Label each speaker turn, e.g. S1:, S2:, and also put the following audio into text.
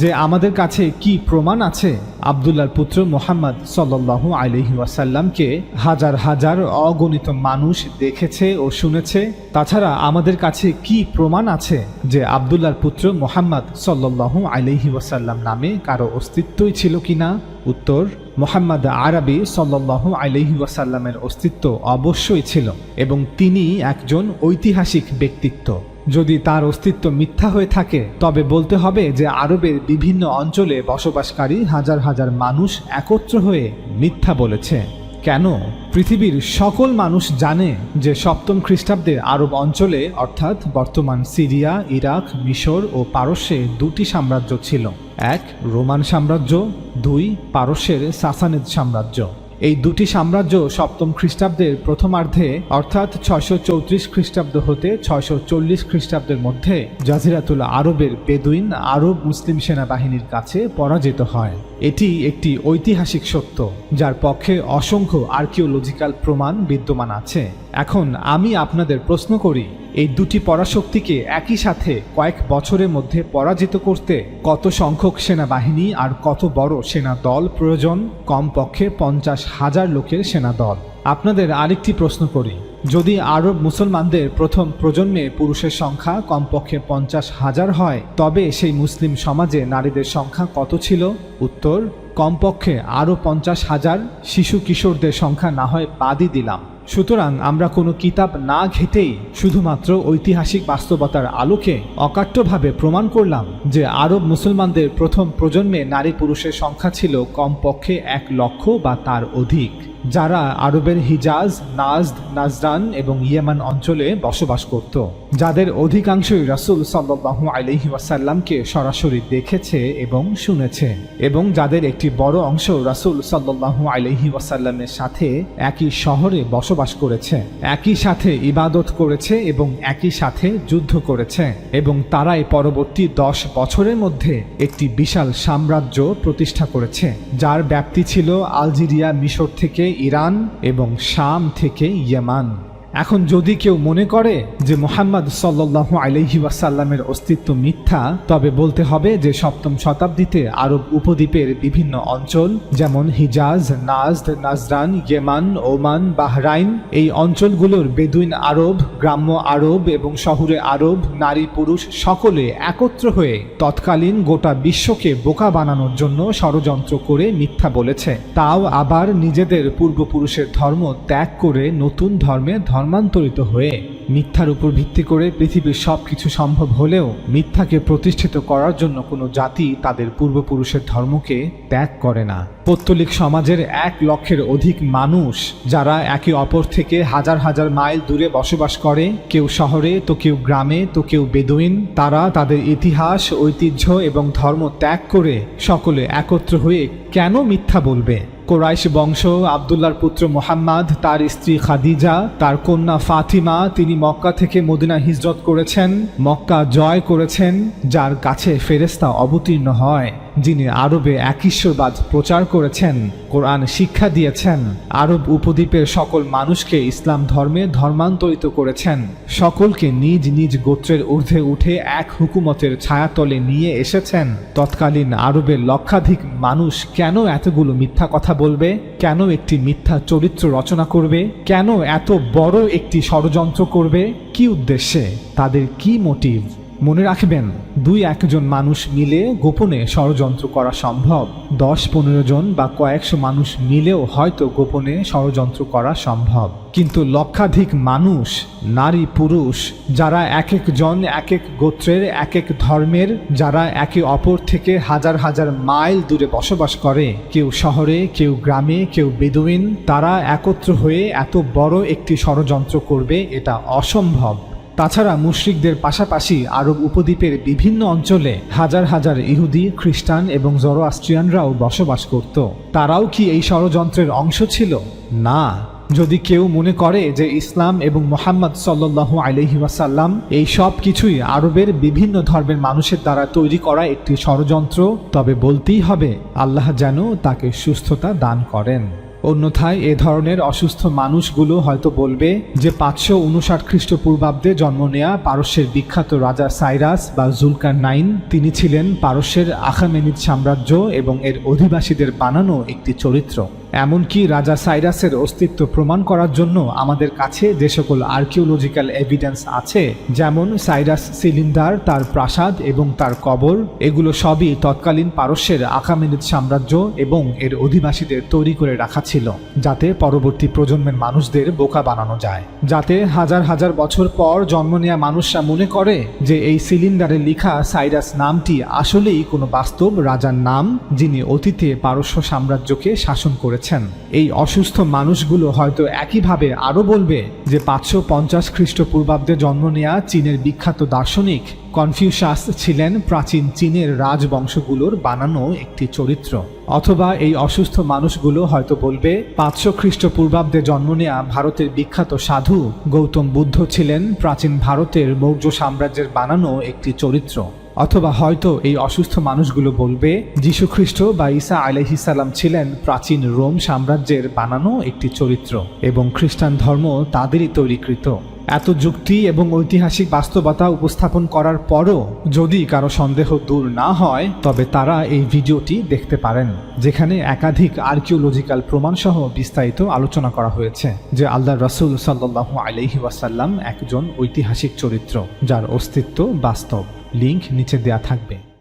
S1: যে আমাদের কাছে কি প্রমাণ আছে? আবদুল্লার পুত্র মোহাম্মদ সাল্লাল্লাহু আলহি ওয়াসাল্লামকে হাজার হাজার অগণিত মানুষ দেখেছে ও শুনেছে। তাছাড়া আমাদের কাছে কি প্রমাণ আছে যে আবদুল্লার পুত্র মোহাম্মদ সাল্লাল্লাহু আলহি ওয়াসাল্লাম নামে কারও অস্তিত্বই ছিল কিনা? উত্তর, মোহাম্মদ আরবি সাল্লাল্লাহু আলহি ওয়াসাল্লামের অস্তিত্ব অবশ্যই ছিল এবং তিনি একজন ঐতিহাসিক ব্যক্তিত্ব। যদি তার অস্তিত্ব মিথ্যা হয়ে থাকে, তবে বলতে হবে যে আরবের বিভিন্ন অঞ্চলে বসবাসকারী হাজার হাজার মানুষ একত্র হয়ে মিথ্যা বলেছে। কেন? পৃথিবীর সকল মানুষ জানে যে সপ্তম খ্রিস্টাব্দে আরব অঞ্চলে, অর্থাৎ বর্তমান সিরিয়া, ইরাক, মিশর ও পারস্যে দুটি সাম্রাজ্য ছিল। এক, রোমান সাম্রাজ্য, দুই, পারস্যের সাসানিদ সাম্রাজ্য। এই দুটি সাম্রাজ্য সপ্তম খ্রিস্টাব্দের প্রথমার্ধে, অর্থাৎ ছয়শো চৌত্রিশ খ্রিস্টাব্দ হতে ছয়শো চল্লিশ খ্রিস্টাব্দের মধ্যে জাজিরাতুল আরবের বেদুইন আরব মুসলিম সেনাবাহিনীর কাছে পরাজিত হয়। এটি একটি ঐতিহাসিক সত্য, যার পক্ষে অসংখ্য আর্কিওলজিক্যাল প্রমাণ বিদ্যমান আছে। এখন আমি আপনাদের প্রশ্ন করি, এই দুটি পরাশক্তিকে একই সাথে কয়েক বছরের মধ্যে পরাজিত করতে কত সংখ্যক সেনাবাহিনী আর কত বড় সেনা দল প্রয়োজন? কমপক্ষে পঞ্চাশ হাজার লোকের সেনা দল আপনাদের আরেকটি প্রশ্ন করি যদি আরব মুসলমানদের প্রথম প্রজন্মে পুরুষের সংখ্যা কমপক্ষে পঞ্চাশ হাজার হয়, তবে সেই মুসলিম সমাজে নারীদের সংখ্যা কত ছিল? উত্তর, কমপক্ষে আরও পঞ্চাশ হাজার শিশু কিশোরদের সংখ্যা না হয় বাদই দিলাম। সুতরাং আমরা কোনো কিতাব না ঘেটেই শুধুমাত্র ঐতিহাসিক বাস্তবতার আলোকে অকাট্যভাবে প্রমাণ করলাম যে আরব মুসলমানদের প্রথম প্রজন্মে নারী পুরুষের সংখ্যা ছিল কমপক্ষে এক লক্ষ বা তার অধিক। যারা আরবের হিজাজ, নাজদ, নাজরান এবং ইয়েমান অঞ্চলে বসবাস করত। যাদের অধিকাংশই রাসুল সাল্লাহু আলহি ওয়াসাল্লামকে সরাসরি দেখেছে এবং শুনেছে এবং যাদের একটি বড় অংশ রাসুল সাল্লাহু আলহি ওয়াসাল্লামের সাথে একই শহরে বসবাস করেছে, একই সাথে ইবাদত করেছে এবং একই সাথে যুদ্ধ করেছে এবং তারাই পরবর্তী দশ বছরের মধ্যে একটি বিশাল সাম্রাজ্য প্রতিষ্ঠা করেছে, যার ব্যাপ্তি ছিল আলজেরিয়া, মিশর থেকে ইরান এবং শাম থেকে ইয়েমান। এখন যদি কেউ মনে করে যে মোহাম্মদ সাল্লাল্লাহু আলহি ওয়াসাল্লামের অস্তিত্ব মিথ্যা, তবে বলতে হবে যে সপ্তম শতাব্দীতে আরব উপদ্বীপের বিভিন্ন অঞ্চল, যেমন Hijaz, Najd, Najran, Yemen, Oman, Bahrain, এই অঞ্চলগুলোর বেদুইন আরব, গ্রাম্য আরব এবং শহুরে আরব, নারী পুরুষ সকলে একত্র হয়ে তৎকালীন গোটা বিশ্বকে বোকা বানানোর জন্য ষড়যন্ত্র করে মিথ্যা বলেছে। তাও আবার নিজেদের পূর্বপুরুষের ধর্ম ত্যাগ করে নতুন ধর্মে ধর্মান্তরিত হয়ে মিথ্যার উপর ভিত্তি করে পৃথিবীর সব কিছু সম্ভব হলেও মিথ্যাকে প্রতিষ্ঠিত করার জন্য কোনো জাতি তাদের পূর্বপুরুষের ধর্মকে ত্যাগ করে না। পৌত্তলিক সমাজের এক লক্ষের অধিক মানুষ যারা একে অপর থেকে হাজার হাজার মাইল দূরে বসবাস করে, কেউ শহরে, তো কেউ গ্রামে, তো কেউ বেদুইন, তারা তাদের ইতিহাস, ঐতিহ্য এবং ধর্ম ত্যাগ করে সকলে একত্র হয়ে কেন মিথ্যা বলবে? কোরাইশ বংশ আবদুল্লার পুত্র মোহাম্মদ, তার স্ত্রী খাদিজা, তার কন্যা ফাতিমা, তিনি মক্কা থেকে মদিনা হিজরত করেছেন, মক্কা জয় করেছেন, যার কাছে ফেরেস্তা অবতীর্ণ হয়। যিনি আরবে একঈশ্বরবাদ প্রচার করেছেন, কোরআন শিক্ষা দিয়েছেন, আরব উপদ্বীপের সকল মানুষকে ইসলাম ধর্মে ধর্মান্তরিত করেছেন। সকলকে নিজ নিজ গোত্রের ঊর্ধ্বে উঠে এক হুকুমতের ছায়াতলে নিয়ে এসেছেন। তৎকালীন আরবের লক্ষাধিক মানুষ কেন এতগুলো মিথ্যা কথা বলবে? কেন একটি মিথ্যা চরিত্র রচনা করবে? কেন এত বড় একটি ষড়যন্ত্র করবে? কি উদ্দেশ্যে? তাদের কি মোটিভ? মনে রাখবেন, দুই একজন মানুষ মিলে গোপনে ষড়যন্ত্র করা সম্ভব। দশ, পনেরো জন বা কয়েকশো মানুষ মিলেও হয়তো গোপনে ষড়যন্ত্র করা সম্ভব। কিন্তু লক্ষাধিক মানুষ, নারী, পুরুষ, যারা এক একজন এক এক গোত্রের, এক এক ধর্মের, যারা একে অপর থেকে হাজার হাজার মাইল দূরে বসবাস করে, কেউ শহরে, কেউ গ্রামে, কেউ বেদুইন, তারা একত্র হয়ে এত বড় একটি ষড়যন্ত্র করবে, এটা অসম্ভব। তাছাড়া মুশরিকদের পাশাপাশি আরব উপদ্বীপের বিভিন্ন অঞ্চলে হাজার হাজার ইহুদি, খ্রিস্টান এবং জরোআস্ট্রিয়ানরাও বসবাস করত। তারাও কি এই ষড়যন্ত্রের অংশ ছিল? না। যদি কেউ মনে করে যে ইসলাম এবং মোহাম্মদ সাল্লু আলহি ওয়াসাল্লাম এই সব কিছুই আরবের বিভিন্ন ধর্মের মানুষের দ্বারা তৈরি করা একটি ষড়যন্ত্র, তবে বলতেই হবে, আল্লাহ যেন তাকে সুস্থতা দান করেন। অন্যথায় এ ধরনের অসুস্থ মানুষগুলো হয়তো বলবে যে পাঁচশো উনষাট খ্রিস্টপূর্বাব্দে জন্ম নেয়া পারস্যের বিখ্যাত রাজা সাইরাস বা জুলকার নাইন। তিনি ছিলেন পারস্যের আখামেনিদ সাম্রাজ্য এবং এর অধিবাসীদের বানানো একটি চরিত্র। এমনকি রাজা সাইরাসের অস্তিত্ব প্রমাণ করার জন্য আমাদের কাছে যে সকল আর্কিওলজিক্যাল এভিডেন্স আছে, যেমন সাইরাস সিলিন্ডার, তার প্রাসাদ এবং তার কবর, এগুলো সবই তৎকালীন পারস্যের আকামেনিদ সাম্রাজ্য এবং এর অধিবাসীদের তৈরি করে রাখা ছিল, যাতে পরবর্তী প্রজন্মের মানুষদের বোকা বানানো যায়। যাতে হাজার হাজার বছর পর জন্ম নেওয়া মানুষরা মনে করে যে এই সিলিন্ডারে লেখা সাইরাস নামটি আসলেই কোনো বাস্তব রাজার নাম, যিনি অতীতে পারস্য সাম্রাজ্যকে শাসন করেছেন। এই অসুস্থ মানুষগুলো হয়তো একইভাবে আরও বলবে যে পাঁচশো পঞ্চাশ খ্রিস্টপূর্বাব্দে জন্ম নেয়া চীনের বিখ্যাত দার্শনিক কনফিউশাস ছিলেন প্রাচীন চীনের রাজবংশগুলোর বানানো একটি চরিত্র। অথবা এই অসুস্থ মানুষগুলো হয়তো বলবে, পাঁচশো খ্রিস্টপূর্বাব্দে জন্ম নেয়া ভারতের বিখ্যাত সাধু গৌতম বুদ্ধ ছিলেন প্রাচীন ভারতের মৌর্য সাম্রাজ্যের বানানো একটি চরিত্র। অথবা হয়তো এই অসুস্থ মানুষগুলো বলবে যীশুখ্রিস্ট বা ঈসা আলহিসাল্লাম ছিলেন প্রাচীন রোম সাম্রাজ্যের বানানো একটি চরিত্র এবং খ্রিস্টান ধর্ম তাদেরই তৈরিকৃত। এত যুক্তি এবং ঐতিহাসিক বাস্তবতা উপস্থাপন করার পরও যদি কারও সন্দেহ দূর না হয়, তবে তারা এই ভিডিওটি দেখতে পারেন, যেখানে একাধিক আর্কিওলজিক্যাল প্রমাণসহ বিস্তারিত আলোচনা করা হয়েছে, যে আল্লাহ রসুল সাল্লাহ আলহি ওয়াসাল্লাম একজন ঐতিহাসিক চরিত্র, যার অস্তিত্ব বাস্তব। লিঙ্ক নিচে দেয়া থাকবে।